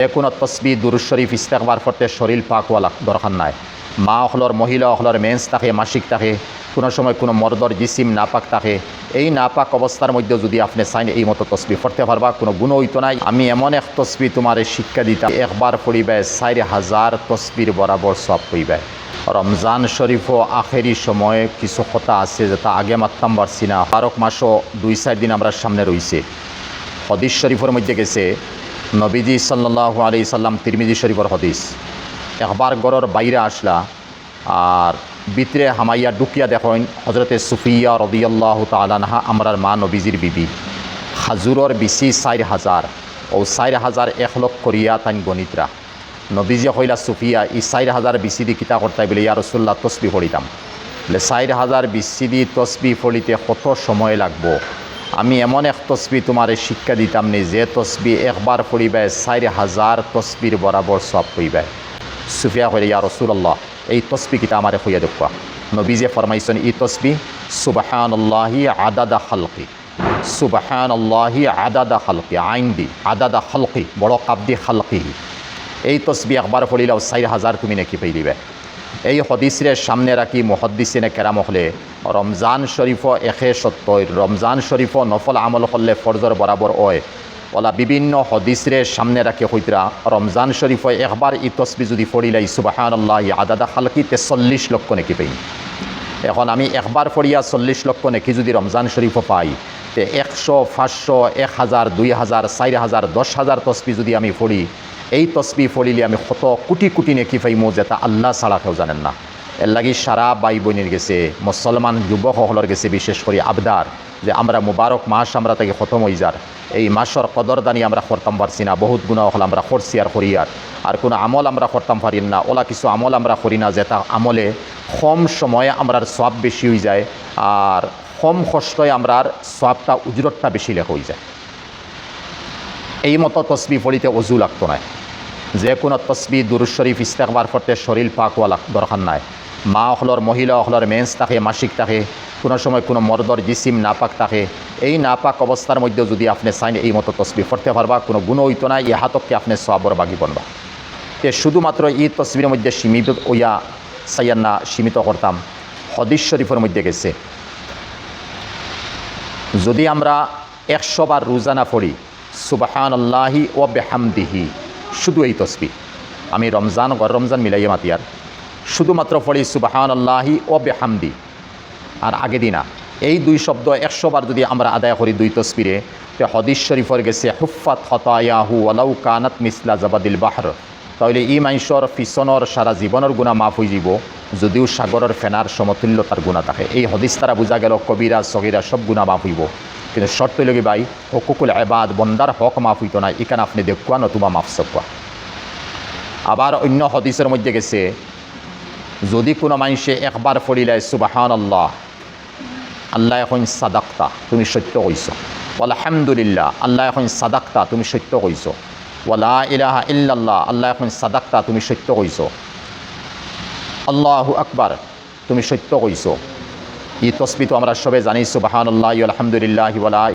যে কোনো তসবি দুরুজ শরীফ ইস্তেকবার করতে শরীর পাক হওয়া লাগ- দরকার নাই। মা অখলর মহিলা অখলর মেন্স থাকে, মাসিক থাকে, কোনো সময় কোনো মর্দর জিসিম নাপাক থাকে। এই নাপাক অবস্থার মধ্যে যদি আপনি চাইন, এই মতো তসবি পড়তে পারবা, কোনো গুণ হইতো নাই। আমি এমন এক তসবি তোমার শিক্ষা দিতাম, একবার পড়িবে চার হাজার তসবির বরাবর সব পড়িবে। রমজান শরীফও আখেরি সময়ে কিছু কথা আছে যেটা আগে মারতাম পারছি না। বারক মাসও দুই চার দিন আমরা সামনে রইছে। হদিস শরীফের মধ্যে গেছে নবীজি সাল্লাহ আলি সাল্লাম তিরমিজি শরীফর হদিস। একবার গড়র বাইরে আসলা, আর ভিতরে হামাইয়া ডুকিয়া দেখেন হজরতে সুফিয়া রদিয়াল্লাহ তালানহা আমরার মা নবীজির বিবি। হাজুরর বিশি চার হাজার, ও চার হাজার এক লক্ষ করিয়া তাইন গণিতরা। নবীজি কইলা, সুফিয়া ই চার হাজার বিসি দি কিতা করতাই? বলে, ইয়া রসুল্লাহ তসবি পড়িতাম। বলে, চার হাজার বিসি দি তসবি পড়িতে কত সময় লাগবো? আমি এমন এক তসবি তোমার শিক্ষা দিতাম নি, যে তসবি একবার পড়িবে, চার হাজার তসবির বরাবর সব পড়িবে। সুফিয়া কইলে, ইয়া রসুল্লাহ এই তসবি কিতা আমারে হইয়া দেখুয়া নবীজে ফরমাইছেন, ই তসবি সুবাহান আল্লাহি আদাদা খালকি সুবাহান আল্লাহি আদাদা খালকি, আইন দি, আদাদা খালকি, বড় কাব্দি খালকি এই তসবি একবার পড়িলেও চার হাজার তুমি নাকি পাই দিবে এই হদিসরে সামনে রাখি মহদ্দিসিনে কেরাম হলে। রমজান শরীফ এখে সত্যই রমজান শরীফ নফল আমল করলে ফরজর বরাবর হয়। ওলা বিভিন্ন হদিসরে সামনে রাখি হইতরা, রমজান শরীফ একবার ই তসবি যদি পড়িলাই সুবাহান আল্লাহ আদাদা খালকিতে চল্লিশ লক্ষ নাকি পাই। এখন আমি একবার পড়িয়া চল্লিশ লক্ষ নেকি যদি রমজান শরীফ পাই, তে একশো, পাঁচশো, এক হাজার, দুই হাজার, চার হাজার, দশ হাজার তসবি যদি আমি পড়ি এই তসবি ফলিলে আমি কত কোটি কোটি নেকি পাইমো যেটা আল্লাহ ছাড়া কেউ জানেন না। এর লাগি সারা বাই বোনের গেছে, মুসলমান যুবকসকলের গেছে, বিশেষ করে আবদার, যে আমরা মুবারক মাস আমরা তাকে খতম হয়ে যার এই মাসর কদরদানি আমরা করতাম পারছি না, বহুত গুণা হল আমরা করছি আর করি আর। আর কোনো আমল আমরা করতাম পারি না, ওলা কিছু আমল আমরা করি না, যে যেটা আমলে কম সময়ে আমরার সব বেশি হয়ে যায়, আর কম কষ্টয় আমরার সবটা উজরতটা বেশি লেখা হয়ে যায়। এই মতো তসবি পড়িতে অজু লাগতো না যে কোনো তসবি দুরুজ শরীফ ইস্তেকবার করতে শরীর পাক হওয়া লাগ- দরকার নাই। মা অখলর, মহিলা অখলর, মেন্স থাকে, মাসিক থাকে, কোনো সময় কোনো মর্দর, জিসিম, নাপাক থাকে। এই নাপাক অবস্থার মধ্যে যদি আপনি চাইন এই মতো তসবি পড়তে পারবা, কোনো গুণ হইতো না ইহাতককে আপনি সবর বাগি বনবা। তে শুধুমাত্র এই তসবির মধ্যে সীমিত ওয়া সাইয়ান্না সীমিত করতাম, হদিস শরীফের মধ্যে গেছে। যদি আমরা একশো বার রোজানা পড়ি সুবাহান আল্লাহি ও বেহামদিহি শুধু এই তসবি আমি রমজান গর রমজান মিলাইয়ে মাতিয়ার শুধুমাত্র পড়ি সুবাহান আল্লাহি ও বেহামদি। আর আগে দিনা, এই দুই শব্দ একশো বার যদি আমরা আদায় করি দুই তসবিরে তো হদিস শরীফর গেছে হুফাত হতায়াহু আলাউ কানাত মিসলা জাবাদিল বাহর। তাহলে ই মাইশর ফিসনের সারা জীবনের গুণা মাফ হয়ে যাব যদিও সাগরের ফেনার সমতুল্য তার গুণা থাকে। এই হদিস তারা বোঝা গেল কবিরা, সগিরা সব গুণা মাফ হইব। কিন্তু শর্ত লগে ভাই? হকুকুল এবাদ বন্দার হক মাফ হইতো না। এখানে আপনি দেখুয়া নতুবা মাফ সকুয়া আবার অন্য হদিসের মধ্যে গেছে, যদি কোনো মানুষে একবার পড়িলে সুবাহান আল্লাহ আল্লাহ এখন সাদাক্তা, তুমি সত্য কইছ। আলহামদুলিল্লাহ আল্লাহ এখন সাদাক্তা, তুমি সত্য কইছ। ওয়ালা ইলাহা ইল্লাল্লাহ, আল্লাহ এখন সাদাক্তা, তুমি সত্য কইছ। আল্লাহু আকবার, তুমি সত্য কইছ। ই তসবি তো আমরা সবে জানি সুবাহান আল্লাহ আলহামদুলিল্লাহ